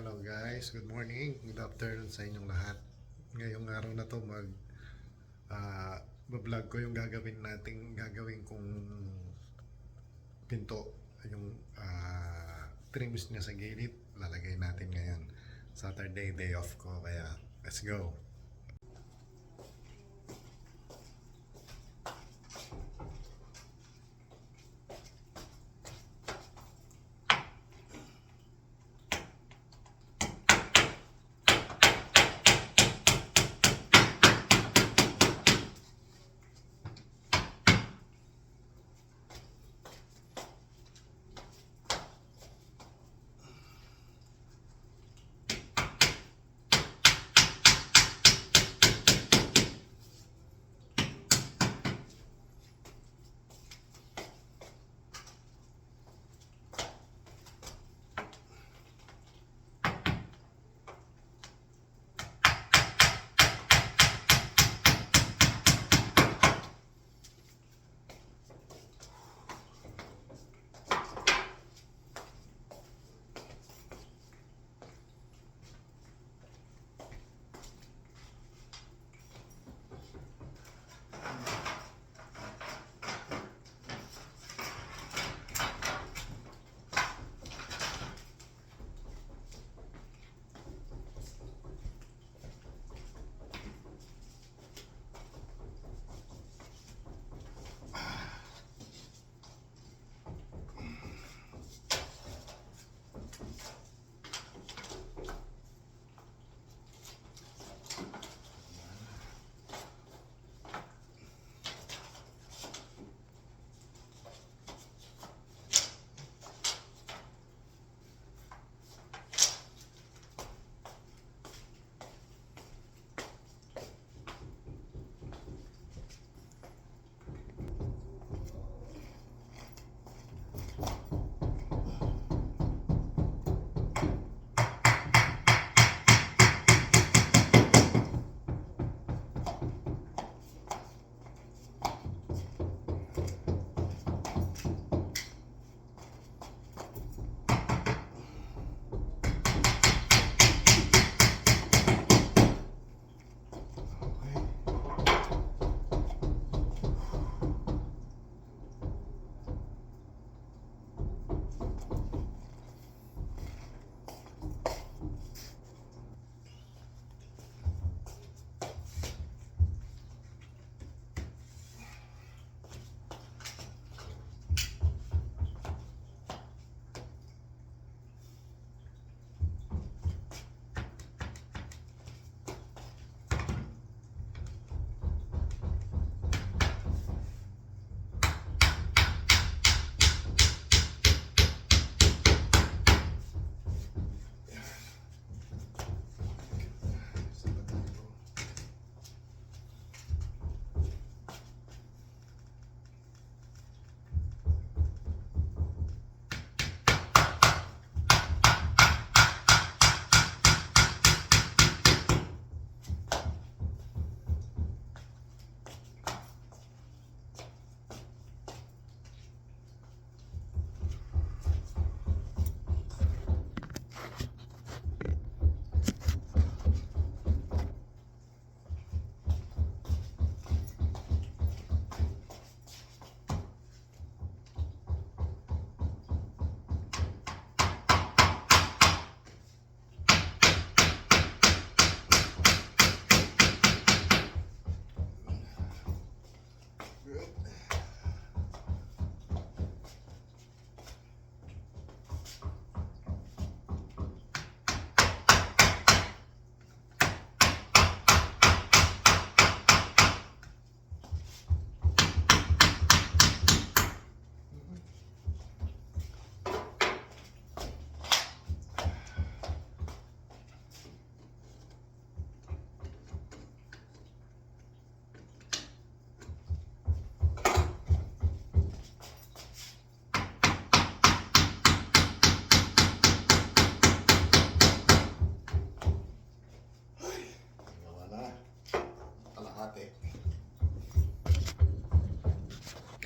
Hello guys, good morning, good afternoon sa inyong lahat. Ngayong araw na to mag ah vlog ko yung gagawin nating gagawin kong pinto, yung ah, trims niya sa gilid, lalagay natin ngayon. Saturday day off ko kaya let's go.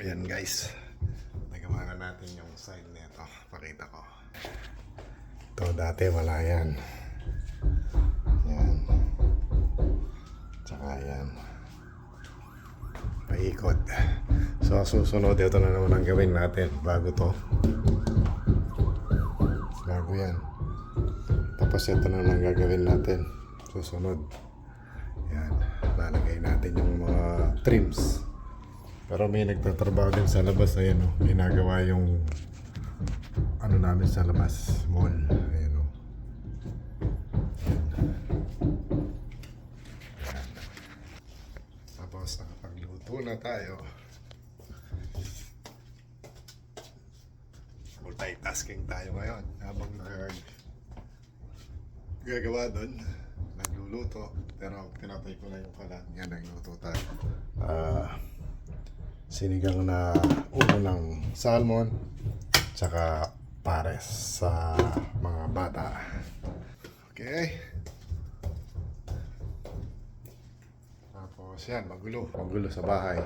Ayan guys. Nagawa na natin yung side nito. Pakita ko. Ito, dati wala yan. Yan. Tsaka yan. Paikot. So, susunod, ito na naman ang gawin natin bago to. Bago yan. Tapos ito na lang gagawin natin. Susunod. Yan. Lalagay natin yung mga trims. Pero may nagtatrabaho din sa labas. Ayan o. Ginagawa yung ano namin sa labas. Mall. Ayan o. Yan. Tapos nakapagluto na tayo. Multitasking tayo ngayon habang nag gagawa doon. Nagluluto. Pero pinatay ko na yung kalan. Yan, nagluto tayo. Sinigang na ulo ng salmon. Tsaka pares sa mga bata. Okay. Tapos yan, magulo. Magulo sa bahay.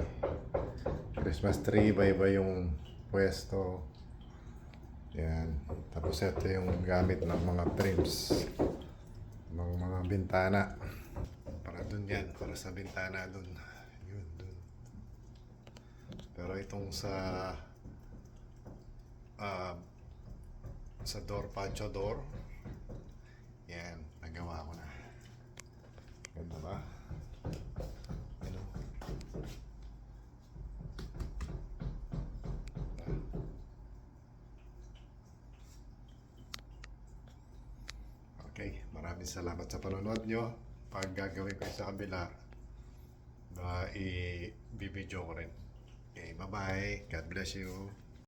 Christmas tree, iba-iba yung pwesto. Yan. Tapos ito yung gamit ng mga trims. Mga mga bintana. Para dun yan. Para sa bintana dun. Pero itong sa ah, sa door, pancho door. Yan, nagawa ko na. Ganda ba? Ano? Okay, maraming salamat sa panonood nyo. Pag gagawin ko sa kabila, ba i-video ko rin. Okay, bye-bye. God bless you.